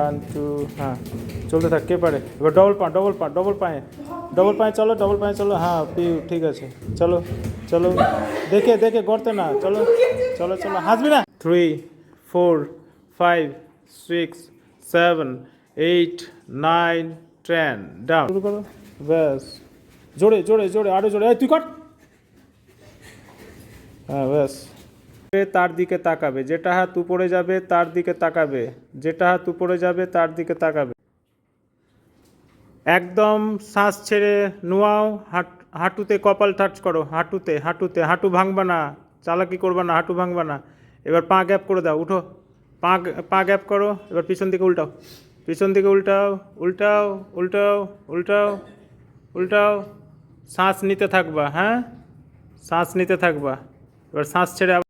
One two হ্যাঁ। চলতে থাক কে পারে? এবার ডবল পা ডবল পা ডবল পায়ে ডবল পায়ে চলো ডবল পায়ে চলো। হ্যাঁ পিউ ঠিক আছে। চলো চলো। দেখে দেখে গড়তে না। চলো চলো চলো। হাসবি না? Three four five six seven eight nine ten down শুরু করো। ব্যাস। জোরে জোরে জোরে আরও জোরে। তুই কর। হ্যাঁ ব্যাস। তার দিকে তাকাবে। যেটা হাত উপরে যাবে, তার দিকে তাকাবে। যেটা হাত উপরে যাবে, তার দিকে তাকাবে। একদম শ্বাস ছেড়ে নোয়াও, হাট, হাঁটুতে কপাল টাচ করো। হাঁটুতে হাঁটুতে, হাঁটু ভাঙবা না। চালাকি করবা না, হাঁটু ভাঙবা না। এবার পা গ্যাপ করে দাও, উঠো। পা পা গ্যাপ করো, এবার পিছন দিকে উল্টাও। পিছন দিকে উল্টাও উল্টাও উল্টাও উল্টাও উল্টাও। শ্বাস নিতে থাকবা হ্যাঁ? শ্বাস নিতে থাকবা। এবার শ্বাস ছেড়ে